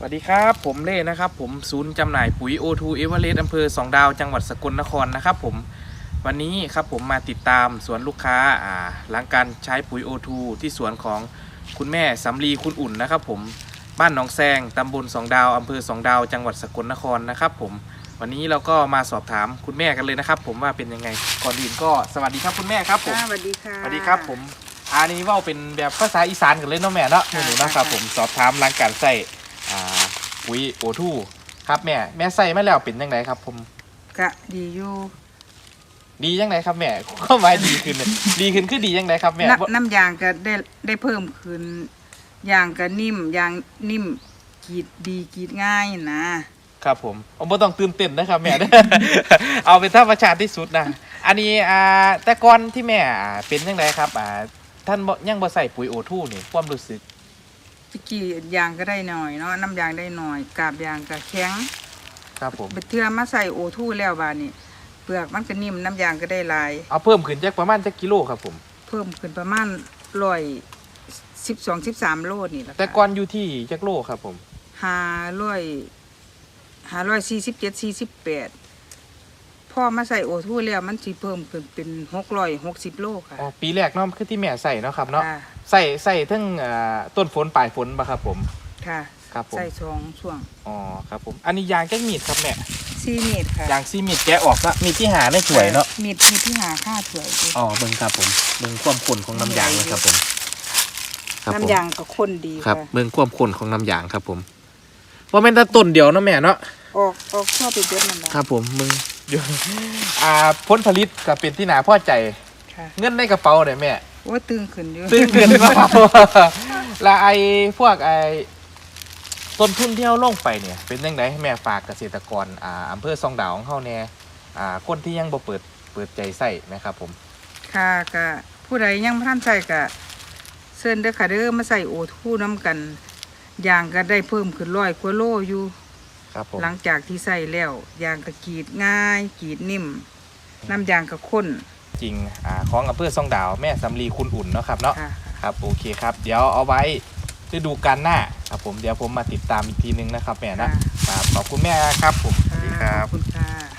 สวัสดีครับ ผมเล่นะครับ ผมศูนย์จำหน่ายปุ๋ย O2 e v e r e s t อำเภอสองดาวจังหวัดสกลนครนะครับผมวันนี้ครับผมมาติดตามสวนลูกค้าอ่าหลังการใช้ปุ๋ย O2 ที่สวนของคุณแม่สำลีคุณอุ่นนะครับ ผมบ้านหนองแซงตำบลสองดาวอำเภอสองดาว จังหวัดสกลนครนะครับ ผมวันนี้เราก็มาสอบถามคุณแม่กันเลยนะครับ ผมว่าเป็นยังไงก่อนอื่นก็สวัสดีครับคุณแม่ครับผมค่ะสวัสดีค่ะสวัสดีครับผมอันนี้เว่าเป็นแบบภาษาอีสานกันเลยเนาะแม่เนาะหค่ะนูๆนะครับค่ะผมสอบถามหลังการใส่อ่า ปุ๋ยโอทูครับแม่ แม่ใส่มาแล้วเป็นยังไงครับ ผมกะดีอยู่ดียังไงครับแม่เข้าหมายดีขึ้นเลยดีขึ้นคือดียังไงครับแม่น้ำน้ำยางก็ได้ได้เพิ่มขึ้นยางก็นิ่มยางนิ่มกรีดดีกรีดง่ายนะครับผมผมไม่ต้องตื่นเต้นนะครับแม่ เอาเป็นธรรมชาติที่สุดนะอันนี้อ่าแต่ก่อนที่แม่อ่าเป็นยังไงครับอ่าท่านบ่ยังบ่ใส่ปุ๋ยโอทูนี่ความรู้สึก ตะกี้ยางก็ได้หน่อยเนาะน้ำยางได้หน่อยกาบยางก็แข็งครับผมไปเทื่อมาใส่โอทูแล้วบาดนี้เปลือกมันก็นิ่มน้ำยางก็ได้หลาย เอาเพิ่มขึ้นจากประมาณจักกิโลครับผม เพิ่มขึ้นประมาณร้อยสิบสองสิบสามโลนี่แหละค่ะแต่ก่อนอยู่ที่จักโลครับผม ห้าร้อยห้าร้อยสี่สิบเจ็ดสี่สิบแปดพ อมาใส่โอทูแล้วมันสิเพิ่มขึ้นเป็นหกร้อยหกสิบโลค่ะ อ๋อปีแรกเนาะคือที่แม่ใส่เนาะครับเนาะค่ะใส่ใส่ทั้งอ่าต้นฝนปลายฝนปะครับผมค่ะครับผมใส่สองช่วงอ๋อครับผมอันนี้ยางแก้มีดครับแม่ซีเมตรค่ะยางซีมีดแกะออกละมีดที่หาในถ้วยเนาะมีดมีดที่หาค่าถ้วยดิอ๋อเบิ่งครับผมเบิ่งความข้นของน้ำยางนะครับผมครับผม น้ำยางก็ข้นดีครับค่ะเบิ่งความข้นของน้ำยางครับผมว่าแม่นแต่ต้นเดียวเนาะแม่เนาะออกออกชอบไปเยอะนั่นแหละครับผมมึง เดี๋ยวอ่าผลผลิตก็เป็นที่น่าพอใจ ค่ะเงินในกระเป๋าเนี่ยแม่โอ้ยตึงขึ้นอยู่ซึ่งเกินมาและไอ้พวกไอ้ต้นทุนที่เราลงไปเนี่ย เป็นยังไงให้แม่ฝากเกษตรกรอ่าอำเภอซองดาวของเขาเนี่ยอ่าคนที่ยังบ่เปิดเปิดใจใส่นะครับผม ค่ะก็ผู้ใดยังบ่ทันใส่ก็เชิญเด้อค่ะเด้อมาใส่โอทูน้ำกันยางก็ได้เพิ่มขึ้นร้อยกว่าโลอยู่ ครับผม หลังจากที่ใส่แล้วยางก็กรีดง่ายกรีดนิ่ม น้ำยางก็ข้นจริงอ่าของอำเภอซองดาวแม่สำลีคุณอุ่นเนาะครับเนาะค่ะ ครับโอเคครับ เดี๋ยวเอาไว้ฤดูกาลหน้าครับผมเดี๋ยวผมมาติดตามอีกทีนึงนะครับแม่นะค่ะ ครับขอบคุณแม่ครับผมสวัสดีครัขบ อบคุณค่ะ